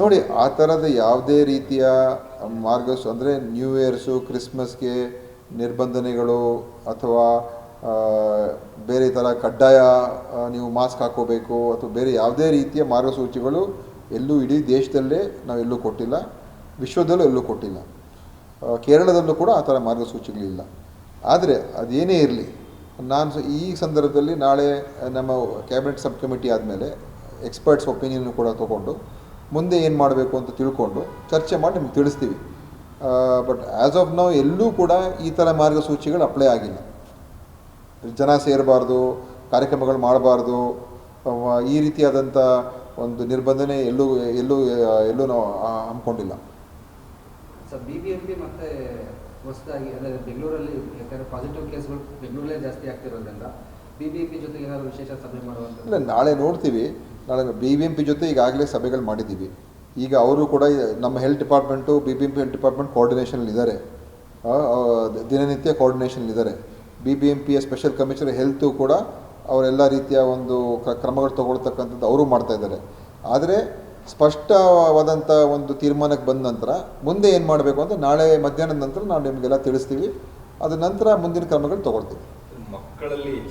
ನೋಡಿ, ಆ ಥರದ ಯಾವುದೇ ರೀತಿಯ ಮಾರ್ಗಸ್ ಅಂದರೆ ನ್ಯೂ ಇಯರ್ಸು ಕ್ರಿಸ್ಮಸ್ಗೆ ನಿರ್ಬಂಧನೆಗಳು ಅಥವಾ ಬೇರೆ ಥರ ಕಡ್ಡಾಯ ನೀವು ಮಾಸ್ಕ್ ಹಾಕೋಬೇಕು ಅಥವಾ ಬೇರೆ ಯಾವುದೇ ರೀತಿಯ ಮಾರ್ಗಸೂಚಿಗಳು ಎಲ್ಲೂ ಇಡೀ ದೇಶದಲ್ಲೇ ನಾವು ಎಲ್ಲೂ ಕೊಟ್ಟಿಲ್ಲ, ವಿಶ್ವದಲ್ಲೂ ಎಲ್ಲೂ ಕೊಟ್ಟಿಲ್ಲ. ಕೇರಳದಲ್ಲೂ ಕೂಡ ಆ ಥರ ಮಾರ್ಗಸೂಚಿಗಳಿಲ್ಲ. ಆದರೆ ಅದೇನೇ ಇರಲಿ ನಾನು ಈ ಸಂದರ್ಭದಲ್ಲಿ ನಾಳೆ ನಮ್ಮ ಕ್ಯಾಬಿನೆಟ್ ಸಬ್ ಕಮಿಟಿ ಆದಮೇಲೆ ಎಕ್ಸ್ಪರ್ಟ್ಸ್ ಒಪಿನಿಯನ್ ಕೂಡ ತೊಗೊಂಡು ಮುಂದೆ ಏನು ಮಾಡಬೇಕು ಅಂತ ತಿಳ್ಕೊಂಡು ಚರ್ಚೆ ಮಾಡಿ ನಿಮ್ಗೆ ತಿಳಿಸ್ತೀವಿ. ಬಟ್ ಆ್ಯಸ್ ಆಫ್ ನಾವು ಎಲ್ಲೂ ಕೂಡ ಈ ಥರ ಮಾರ್ಗಸೂಚಿಗಳು ಅಪ್ಲೈ ಆಗಿಲ್ಲ. ಜನ ಸೇರಬಾರ್ದು, ಕಾರ್ಯಕ್ರಮಗಳು ಮಾಡಬಾರ್ದು ಈ ರೀತಿಯಾದಂಥ ಒಂದು ನಿರ್ಬಂಧನೆ ಎಲ್ಲೂ ಎಲ್ಲೂ ಎಲ್ಲೂ ನಾವು ಹಮ್ಮಿಕೊಂಡಿಲ್ಲ. ಸರ್ ಬಿ ಮತ್ತೆ ಹೊಸದಾಗಿ ಅಂದರೆ ಬೆಂಗಳೂರಲ್ಲಿ ಯಾಕಂದರೆ ಪಾಸಿಟಿವ್ ಕೇಸ್ಗಳು ಬೆಂಗಳೂರಲ್ಲೇ ಜಾಸ್ತಿ ಆಗ್ತಿರೋದ್ರಿಂದ ಬಿ ಬಿ ಎಂ ಜೊತೆಗೆ ಏನಾದ್ರು ವಿಶೇಷ ಸಭೆ ಮಾಡುವಂಥದ್ದು? ಇಲ್ಲ ನಾಳೆ ನೋಡ್ತೀವಿ. ನಾಳೆ ಬಿ ಬಿ ಎಂ ಪಿ ಜೊತೆ ಈಗಾಗಲೇ ಸಭೆಗಳು ಮಾಡಿದ್ದೀವಿ. ಈಗ ಅವರು ಕೂಡ ನಮ್ಮ health department B B M P health department ಕೋಆರ್ಡಿನೇಷನಲ್ಲಿ ಇದ್ದಾರೆ. ಆ, ಆ, ದಿನನಿತ್ಯ ಕೋಆರ್ಡಿನೇಷನಲ್ಲಿ ಇದ್ದಾರೆ. ಬಿ ಬಿ ಎಂ ಪಿಯ ಸ್ಪೆಷಲ್ ಕಮಿಷನರ್ ಹೆಲ್ತು ಕೂಡ ಅವರೆಲ್ಲ ರೀತಿಯ ಒಂದು ಕ್ರ- ಕ್ರಮಗಳು ತಗೊಳ್ತಕ್ಕಂಥದ್ದು ಅವರು ಮಾಡ್ತಾ ಇದ್ದಾರೆ. ಆದರೆ ಸ್ಪಷ್ಟವಾದಂಥ ಒಂದು ತೀರ್ಮಾನಕ್ಕೆ ಬಂದ ನಂತರ ಮುಂದೆ ಏನು ಮಾಡಬೇಕು ಅಂತ ನಾಳೆ ಮಧ್ಯಾಹ್ನದ ನಂತರ ನಾವು ನಿಮಗೆಲ್ಲ ತಿಳಿಸ್ತೀವಿ. ಅದ ನಂತರ ಮುಂದಿನ ಕ್ರಮಗಳು ತಗೊಳ್ತೀವಿ. ಮಕ್ಕಳಲ್ಲಿ